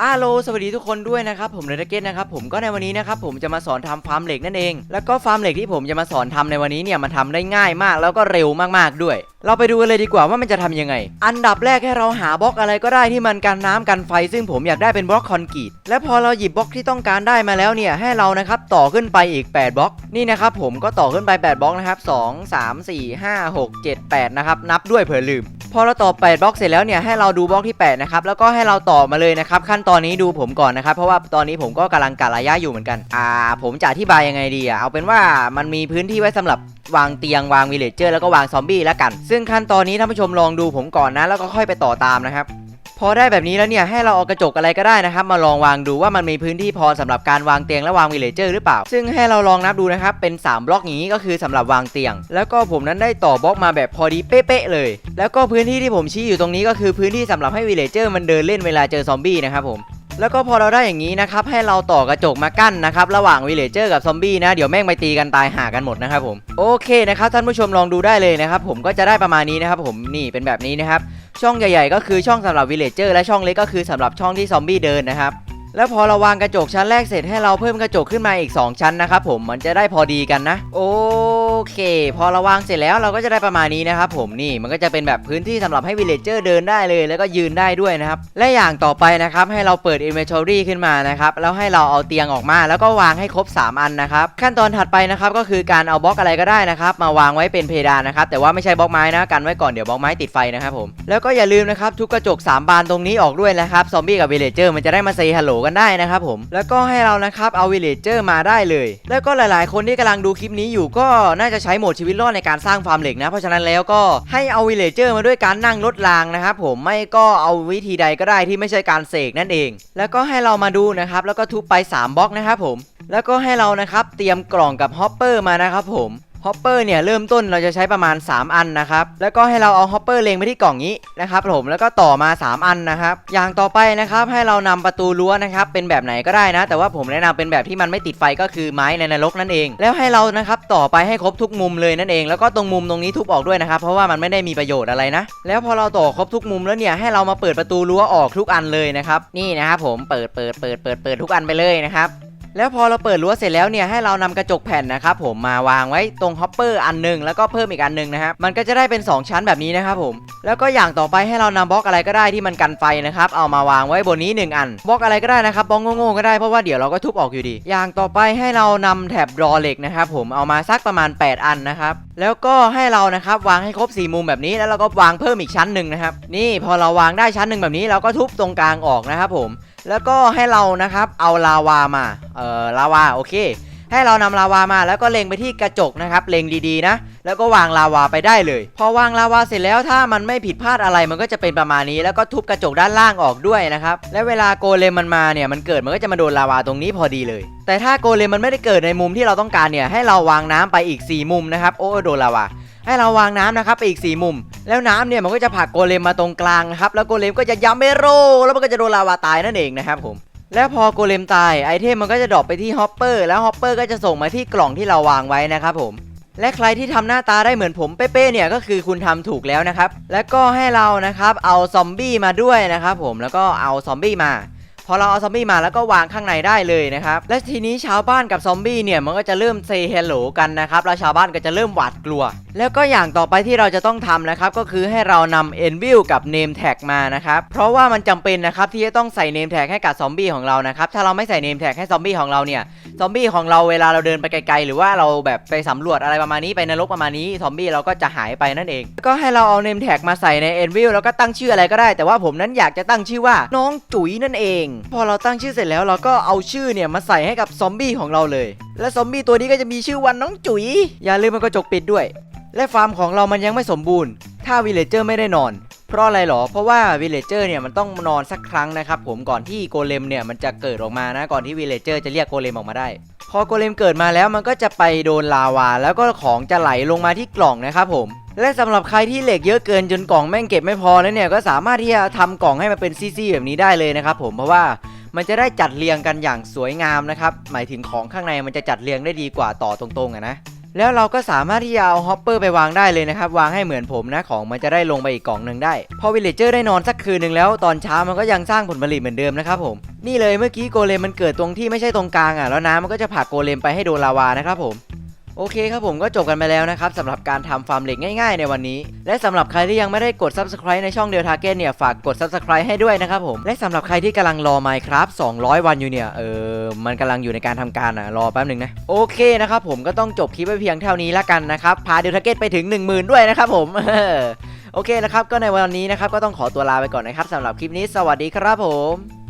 อาโลสวัสดีทุกคนด้วยนะครับผมเลดเกตนะครับผมก็ในวันนี้นะครับผมจะมาสอนทำฟาร์มเหล็กนั่นเอง แล้วก็ฟาร์มเหล็กที่ผมจะมาสอนทำในวันนี้เนี่ยมันทำได้ง่ายมากแล้วก็เร็วมากๆด้วย เราไปดูกันเลยดีกว่าว่ามันจะทำยังไง อันดับแรกให้เราหาบล็อกอะไรก็ได้ที่มันกันน้ำกันไฟ ซึ่งผมอยากได้เป็นบล็อกคอนกรีต และพอเราหยิบบล็อกที่ต้องการได้มาแล้วเนี่ยให้เรานะครับต่อขึ้นไปอีก 8 บล็อก นี่นะครับผมก็ต่อขึ้นไป 8 บล็อกนะครับ 2 3 4 5 6 7 8 นะครับ นับด้วยเผื่อลืม พอเราต่อ 8 บล็อกเสร็จแล้วเนี่ยให้เราดูบล็อกที่ 8 นะครับ แล้วก็ให้เราต่อมาเลยนะครับ ขั้นตอนนี้ดูผมก่อนนะครับ เพราะว่าตอนนี้ผมก็กำลังกะระยะอยู่เหมือนกัน อ่า ผมจะอธิบายยังไงดีอะเอาเป็นว่ามันมีพื้นที่ไว้สำหรับวางเตียงวางวิลเลจเจอร์แล้วก็วางซอมบี้แล้วกันซึ่งขั้นตอนนี้ท่านผู้ชมลองดูผมก่อนนะ แล้วก็ค่อยไปต่อตามนะครับ พอได้แบบนี้แล้วเนี่ยให้เราเอากระจกอะไรก็ได้นะครับ มาลองวางดูว่ามันมีพื้นที่พอสำหรับการวางเตียงและวางวิเลเจอร์หรือเปล่า ซึ่งให้เราลองนับดูนะครับเป็น 3 บล็อกอย่างนี้ก็คือสำหรับวางเตียง แล้วก็ผมนั้นได้ต่อบล็อกมาแบบพอดีเป๊ะๆเลย แล้วก็พื้นที่ที่ผมชี้อยู่ตรงนี้ก็คือพื้นที่สำหรับให้วิเลเจอร์มันเดินเล่นเวลาเจอซอมบี้นะครับผม แล้วก็พอเราได้อย่างนี้นะครับให้เราต่อกระจกมากั้นนะครับระหว่างวิลเลเจอร์กับซอมบี้นะเดี๋ยวแม่งไปตีกันตายหากันหมดนะครับผมโอเคนะครับท่านผู้ชมลองดูได้เลยนะครับผมก็จะได้ประมาณนี้นะครับผมนี่เป็นแบบนี้นะครับช่องใหญ่ๆก็คือช่องสำหรับวิลเลเจอร์และช่องเล็กก็คือสำหรับช่องที่ซอมบี้เดินนะครับ แล้วพอเราวางกระจกชั้นแรกเสร็จให้เราเพิ่มกระจกขึ้นมาอีก 2 ชั้นนะครับผมมันจะได้พอดีกันนะ โอเค พอเราวางเสร็จแล้วเราก็จะได้ประมาณนี้นะครับผมนี่มันก็จะเป็นแบบพื้นที่สำหรับให้วิลเลจเจอร์เดินได้เลย แล้วก็ยืนได้ด้วยนะครับ และอย่างต่อไปนะครับให้เราเปิด Inventory ขึ้นมานะครับแล้วให้เราเอาเตียงออกมา แล้วก็วางให้ครบ 3 อันนะครับขั้นตอนถัดไปนะครับก็คือการเอาบล็อกอะไรก็ได้นะครับมาวางไว้เป็นเพดานนะครับแต่ว่าไม่ใช่บล็อกไม้นะกันไว้ก่อนเดี๋ยวบล็อกไม้ติดไฟนะครับผมแล้วก็อย่าลืมนะครับทุกกระจก 3 บานตรงนี้ออกด้วยนะครับซอมบี้กับวิลเลจเจอร์มันจะได้มาเซฮัลโหลกันได้นะครับผม แล้วก็ให้เรานะครับเอาวิลเลจเจอร์มาได้เลย แล้วก็หลายๆ คนที่กำลังดูคลิปนี้อยู่ก็น่าจะใช้โหมดชีวิตรอดในการสร้างฟาร์มเหล็กนะ เพราะฉะนั้นแล้วก็ให้เอาวิลเลจเจอร์มาด้วยการนั่งรถรางนะครับผมไม่ก็เอาวิธีใดก็ได้ที่ไม่ใช่การเสกนั่นเอง แล้วก็ให้เรามาดูนะครับแล้วก็ทุบไป 3บล็อกนะครับผมแล้วก็ให้เรานะครับเตรียมกล่องกับฮอปเปอร์มานะครับผม ฮอปเปอร์เนี่ยเริ่มต้นเราจะใช้ประมาณ 3 อันนะครับ แล้วก็ให้เราเอาฮอปเปอร์เล็งไปที่กล่องนี้นะครับผมแล้วก็ต่อมา 3 อันนะครับ อย่างต่อไปนะครับให้เรานำประตูรั้วนะครับเป็นแบบไหนก็ได้นะ แต่ว่าผมแนะนำเป็นแบบที่มันไม่ติดไฟก็คือไม้ในนรกนั่นเอง แล้วให้เรานะครับต่อไปให้ครบทุกมุมเลยนั่นเอง แล้วก็ตรงมุมตรงนี้ทุบออกด้วยนะครับ เพราะว่ามันไม่ได้มีประโยชน์อะไรนะ แล้วพอเราต่อครบทุกมุมแล้วเนี่ยให้เรามาเปิดประตูรั้วออกทุกอันเลยนะครับนี่นะครับผมเปิดเปิดเปิดเปิดเปิดทุกอันไปเลยนะครับ แล้วพอเราเปิดรั้วเสร็จแล้วเนี่ยให้เรานำกระจกแผ่นนะครับผมมาวางไว้ตรงฮอปเปอร์อันหนึงแล้วก็เพิ่มอีกอันหนึงนะครับมันก็จะได้เป็น 2 ชั้นแบบนี้นะครับผมแล้วก็อย่างต่อไปให้เรานำบล็อกอะไรก็ได้ที่มันกันไฟนะครับเอามาวางไว้บนนี้ 1 อันบล็อกอะไรก็ได้นะครับบล็อกโง่ๆก็ได้เพราะว่าเดี๋ยวเราก็ทุบออกอยู่ดี อย่างต่อไปให้เรานำแถบรอเหล็กนะครับผมเอามาสักประมาณ 8 อันนะครับแล้วก็ให้เรานะครับวางให้ครบ4มุมแบบนี้แล้วเราก็วางเพิ่มอีกชั้นหนึ่งนะครับนี่พอเราวางได้ชั้นหนึ่งแบบนี้เราก็ทุบตรงกลางออกนะครับผม แล้วก็ให้เรานะครับเอาลาวามา เอ่อลาวาโอเค ให้เรานำลาวามาแล้วก็เล็งไปที่กระจกนะครับเล็งดีๆนะ แล้วก็วางลาวาไปได้เลย พอวางลาวาเสร็จแล้วถ้ามันไม่ผิดพลาดอะไรมันก็จะเป็นประมาณนี้ แล้วก็ทุบกระจกด้านล่างออกด้วยนะครับ และเวลาโกเลมมันมาเนี่ยมันเกิดมันก็จะมาโดนลาวาตรงนี้พอดีเลย แต่ถ้าโกเลมมันไม่ได้เกิดในมุมที่เราต้องการเนี่ยให้เราวางน้ำไปอีก 4 มุมนะครับโอ้โดนลาวา ให้เราวางน้ำนะครับไปอีก 4 มุม แล้วน้ำเนี่ยมันก็จะผลักโกเลมมาตรงกลางนะครับแล้วโกเลมก็จะยัมเมโรแล้วมันก็จะโดนลาวาตายนั่นเองนะครับผมแล้วพอโกเลมตายไอเทมมันก็จะดรอปไปที่ฮอปเปอร์แล้วฮอปเปอร์ก็จะส่งมาที่กล่องที่เราวางไว้นะครับผมและใครที่ทำหน้าตาได้เหมือนผมเป๊ะๆเนี่ยก็คือคุณทำถูกแล้วนะครับ แล้วก็ให้เรานะครับเอาซอมบี้มาด้วยนะครับผมแล้วก็เอาซอมบี้มา อเราเอาซอมบี้มาแล้วก็วางข้างในได้เลยนะครับ และทีนี้ชาวบ้านกับซอมบี้เนี่ยมันก็จะเริ่มเซฮัลโหลกันนะครับแล้วชาวบ้านก็จะเริ่มหวาดกลัว แล้วก็อย่างต่อไปที่เราจะต้องทำนะครับก็คือให้เรานำ e n v i l กับ Name Tag มานะครับเพราะว่ามันจำเป็นนะครับที่จะต้องใส่ Name Tag ให้กับซอมบี้ของเรานะครับถ้าเราไม่ใส่ Name Tag ให้ซอมบี้ของเราเนี่ยซอมบี้ของเราเวลาเราเดินไปไกลๆหรือว่าเราแบบไปสำรวจอะไรประมาณนี้ไปนรกประมาณนี้ซอมบี้เราก็จะหายไปนั่นเอง ก็ให้เราเอาเนมแท็กมาใส่ใน e n v i l แล้วก็ตั้งชื่ออะไรก็ได้ แต่ว่าผมนั้นอยากจะตั้งชื่อว่าน้องจุ๋ยนั่นเองพอเราตั้งชื่อเสร็จแล้วเราก็เอาชื่อเนี่ยมาใส่ให้กับซอมบี้ของเราเลย และซอมบี้ตัวนี้ก็จะมีชื่อวันน้องจุ๋ย อย่าลืมมันกระจกปิดด้วย และฟาร์มของเรามันยังไม่สมบูรณ์ ถ้าวิลเลเจอร์ไม่ได้นอน เพราะอะไรหรอ เพราะว่าวิลเลเจอร์เนี่ยมันต้องนอนสักครั้งนะครับผมก่อนที่โกเลมเนี่ยมันจะเกิดออกมานะ ก่อนที่วิลเลเจอร์จะเรียกโกเลมออกมาได้ พอโกเลมเกิดมาแล้วมันก็จะไปโดนลาวา แล้วก็ของจะไหลลงมาที่กล่องนะครับผม และสำหรับใครที่เหล็กเยอะเกินจนกล่องแม่งเก็บไม่พอแล้วเนี่ยก็สามารถที่จะทำกล่องให้มันเป็นซี่ๆแบบนี้ได้เลยนะครับผมเพราะว่ามันจะได้จัดเรียงกันอย่างสวยงามนะครับหมายถึงของข้างในมันจะจัดเรียงได้ดีกว่าต่อตรงๆอะนะ แล้วเราก็สามารถที่จะเอาฮอปเปอร์ไปวางได้เลยนะครับ วางให้เหมือนผมนะของมันจะได้ลงไปอีกกล่องหนึ่งได้ พอวิลเลจเจอร์ได้นอนสักคืนหนึ่งแล้วตอนเช้ามันก็ยังสร้างผลผลิตเหมือนเดิมนะครับผมนี่เลยเมื่อกี้โกเลมมันเกิดตรงที่ไม่ใช่ตรงกลางอะแล้วน้ำมันก็จะผลักโกเลมไปให้โดนลาวานะครับผม โอเคครับผมก็จบกันไปแล้วนะครับสำหรับการทำฟาร์มเหล็กง่ายๆในวันนี้ และสำหรับใครที่ยังไม่ได้กด subscribe ในช่องเดลทาเกนเนี่ยฝากกด subscribe ให้ด้วยนะครับผมและสำหรับใครที่กำลังรอ Minecraft 200 วันอยู่เนี่ยเออมันกำลังอยู่ในการทำการอะรอแป๊บหนึ่งนะโอเคนะครับผมก็ต้องจบคลิปไปเพียงเท่านี้ละกันนะครับพาเดลทาเกนไปถึง 10,000 ด้วยนะครับผมโอเคนะครับก็ในวันนี้นะครับก็ต้องขอตัวลาไปก่อนนะครับสำหรับคลิปนี้สวัสดีครับผม